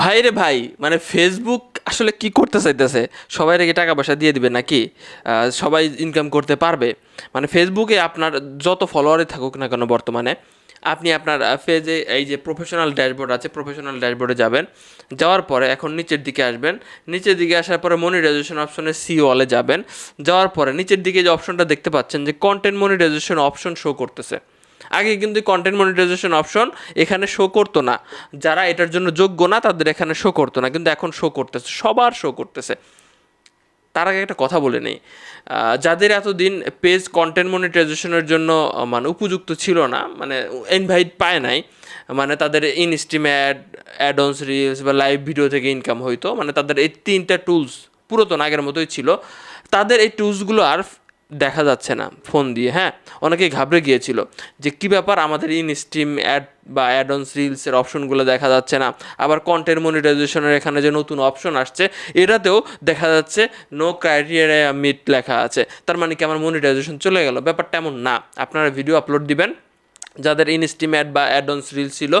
ভাই রে ভাই মানে ফেসবুক আসলে কি করতে চাইতেছে? সবাই রেখে টাকা পয়সা দিয়ে দিবে নাকি? সবাই ইনকাম করতে পারবে। মানে ফেসবুকে আপনার যত ফলোয়ারই থাকুক না কেন বর্তমানে, আপনি আপনার পেজে এই যে প্রফেশনাল ড্যাশবোর্ড আছে প্রফেশনাল ড্যাশবোর্ডে যাবেন। যাওয়ার পরে এখন নিচের দিকে আসবেন। নিচের দিকে আসার পরে মনিটাইজেশন অপশনে সি ওয়ালে যাবেন। যাওয়ার পরে নিচের দিকে যে অপশনটা দেখতে পাচ্ছেন যে কন্টেন্ট মনিটাইজেশন অপশন শো করতেছে। আগে কিন্তু কন্টেন্ট মনিটাইজেশন অপশন এখানে শো করতো না। যারা এটার জন্য যোগ্য না, তাদের এখানে শো করতো না। কিন্তু এখন শো করতেছে, সবার শো করতেছে। তার আগে একটা কথা বলে নেই। যাদের এতদিন পেজ কন্টেন্ট মনিটাইজেশনের জন্য মানে উপযুক্ত ছিল না মানে ইনভাইট পায় নাই মানে তাদের in instream ad add-ons reels বা লাইভ ভিডিও থেকে ইনকাম হইতো মানে তাদের এই তিনটা টুলস পুরাতন আগের মতোই ছিল, তাদের এই টুলসগুলো আর দেখা যাচ্ছে না ফোন দিয়ে হ্যাঁ? অনেকেই ঘাবড়ে গিয়েছিল যে কী ব্যাপার আমাদের ইন ইনস্ট্রিম অ্যাড বা অ্যাড অ্যাডন্স রিলসের অপশনগুলো দেখা যাচ্ছে না? আবার কন্টেন্ট মনিটাইজেশনের এখানে যে নতুন অপশন আসছে, এটাতেও দেখা যাচ্ছে নো ক্রাইটেরিয়া মিট লেখা আছে। তার মানে কি আমার মনিটাইজেশন চলে গেল? ব্যাপারটা এমন না। আপনারা ভিডিও আপলোড দিবেন। যাদের ইনস্টিমেট বা অ্যাড অ্যাডন্স রিল ছিল,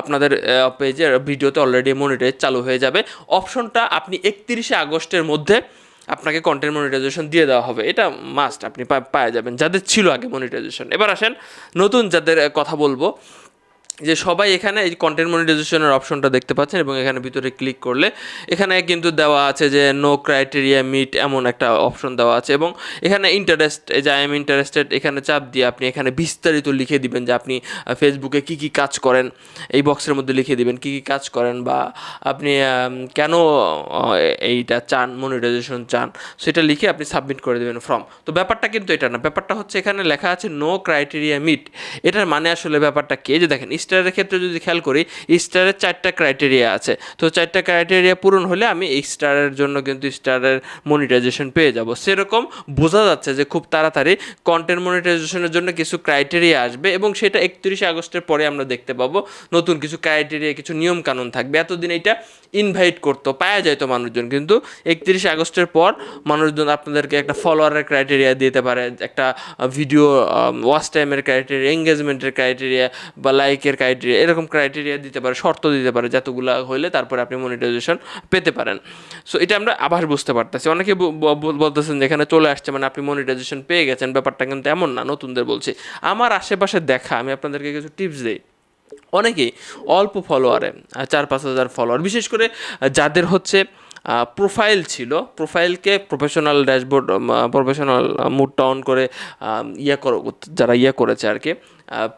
আপনাদের পেজের ভিডিওতে অলরেডি মনিটাইজ চালু হয়ে যাবে। অপশনটা আপনি একত্রিশে আগস্টের মধ্যে আপনাকে কন্টেন্ট মনিটাইজেশন দিয়ে দেওয়া হবে। এটা মাস্ট আপনি পাওয়া যাবেন। যাদের ছিল আগে মনিটাইজেশন এবার আসেন, নতুন যাদের কথা বলব। যে সবাই এখানে এই কন্টেন্ট মনিটাইজেশনের অপশনটা দেখতে পাচ্ছেন এবং এখানে ভিতরে ক্লিক করলে এখানে কিন্তু দেওয়া আছে যে নো ক্রাইটেরিয়া মিট এমন একটা অপশন দেওয়া আছে এবং এখানে ইন্টারেস্ট যে আই এম ইন্টারেস্টেড এখানে চাপ দিয়ে আপনি এখানে বিস্তারিত লিখে দিবেন যে আপনি ফেসবুকে কী কী কাজ করেন, এই বক্সের মধ্যে লিখে দিবেন কী কী কাজ করেন বা আপনি কেন এইটা চান মনিটাইজেশন চান, সেটা লিখে আপনি সাবমিট করে দেবেন ফর্ম তো ব্যাপারটা কিন্তু এটা না, ব্যাপারটা হচ্ছে এখানে লেখা আছে নো ক্রাইটেরিয়া মিট এটার মানে আসলে ব্যাপারটা কে? যে দেখেন স্টারের ক্ষেত্রে যদি খেয়াল করি স্টারের চারটা ক্রাইটেরিয়া আছে। তো চারটা ক্রাইটেরিয়া পূরণ হলে আমি এই স্টারের জন্য কিন্তু স্টারের মনিটাইজেশন পেয়ে যাব। সেরকম বোঝা যাচ্ছে যে খুব তাড়াতাড়ি কন্টেন্ট মনিটাইজেশনের জন্য কিছু ক্রাইটেরিয়া আসবে এবং সেটা একত্রিশে আগস্টের পরে আমরা দেখতে পাবো। নতুন কিছু ক্রাইটেরিয়া কিছু নিয়ম কানুন থাকবে। এতদিন এটা ইনভাইট করতো, পাওয়া যাইতো মানুষজন। কিন্তু একত্রিশে আগস্টের পর মানুষজন আপনাদেরকে একটা ফলোয়ারের ক্রাইটেরিয়া দিতে পারে, একটা ভিডিও ওয়াচ টাইমের ক্রাইটেরিয়া এঙ্গেজমেন্টের ক্রাইটেরিয়া বা লাইকের ক্রাইটেরিয়া এরকম ক্রাইটেরিয়া দিতে পারে, শর্ত দিতে পারে যতগুলো হইলে তারপরে আপনি মনিটাইজেশন পেতে পারেন। সো এটা আমরা আবার বুঝতে পারতেছি। অনেকে বলতেছেন যেখানে চলে আসছে মানে আপনি মনিটাইজেশন পেয়ে গেছেন, ব্যাপারটা কিন্তু এমন না, নতুনদের বলছি। আমার আশেপাশে দেখা, আমি আপনাদেরকে কিছু টিপস দিই। অনেকেই অল্প ফলোয়ারে চার পাঁচ হাজার ফলোয়ার বিশেষ করে যাদের হচ্ছে প্রোফাইল ছিল প্রোফাইলকে প্রফেশনাল ড্যাশবোর্ড প্রফেশনাল মুডটা অন করে ইয়ে করো যারা ইয়ে করেছে আর কি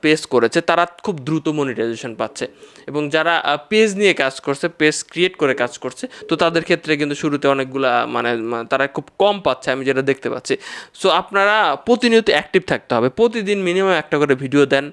পেজ করেছে, তারা খুব দ্রুত মনিটাইজেশন পাচ্ছে। এবং যারা পেজ নিয়ে কাজ করছে পেজ ক্রিয়েট করে কাজ করছে, তো তাদের ক্ষেত্রে কিন্তু শুরুতে অনেকগুলা মানে তারা খুব কম পাচ্ছে, আমি যেটা দেখতে পাচ্ছি। সো আপনারা প্রতিনিয়ত অ্যাক্টিভ থাকতে হবে। প্রতিদিন মিনিমাম একটা করে ভিডিও দেন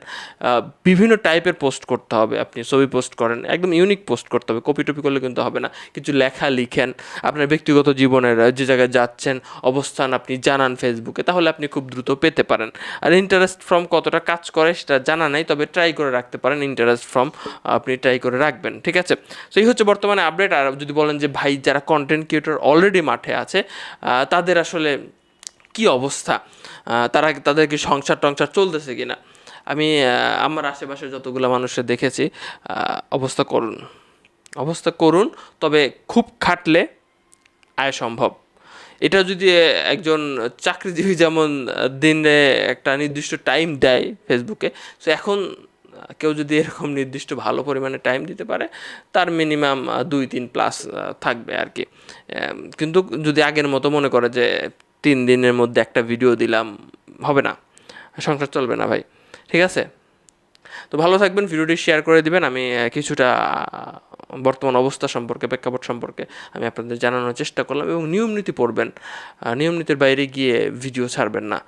বিভিন্ন টাইপের পোস্ট করতে হবে আপনি। ছবি পোস্ট করেন, একদম ইউনিক পোস্ট করতে হবে। কপি টপি করলে কিন্তু হবে না। কিছু লেখা লিখেন, আপনার ব্যক্তিগত জীবনের যে জায়গায় যাচ্ছেন, অবস্থান আপনি জানান ফেসবুকে তাহলে আপনি খুব দ্রুত পেতে পারেন। আর ইন্টারেস্ট ফ্রম কতটা কাজ করে সেটা জানা নাই, তবে ট্রাই করে রাখতে পারেন ইন্টারেস্ট ফ্রম আপনি ট্রাই করে রাখবেন, ঠিক আছে? তো এই হচ্ছে বর্তমানে আপডেট আর যদি বলেন যে ভাই, যারা কন্টেন্ট ক্রিয়েটর অলরেডি মাঠে আছে তাদের আসলে কি অবস্থা? তারা তাদের কি সংসার টংসার চলতেছে কিনা? আমি আমার আশেপাশে যতগুলো মানুষের দেখেছি অবস্থা করুন। অবস্থা করুন, তবে খুব খাটলে আয় সম্ভব। এটা যদি একজন চাকরিজীবী যেমন দিনে একটা নির্দিষ্ট টাইম দেয় ফেসবুকে সো এখন কেউ যদি এরকম নির্দিষ্ট ভালো পরিমাণে টাইম দিতে পারে, তার মিনিমাম দুই, তিন প্লাস থাকবে আর কি। কিন্তু যদি আগের মতো মনে করে যে তিন দিনের মধ্যে একটা ভিডিও দিলাম, হবে না, সংসার চলবে না ভাই, ঠিক আছে? তো ভালো থাকবেন, ভিডিওটি শেয়ার করে দিবেন, আমি কিছুটা বর্তমান অবস্থা সম্পর্কে, প্রেক্ষাপট সম্পর্কে আমি আপনাদের জানানোর চেষ্টা করলাম এবং নিয়ম নীতি পড়বেন। নিয়ম নীতির বাইরে গিয়ে ভিডিও ছাড়বেন না।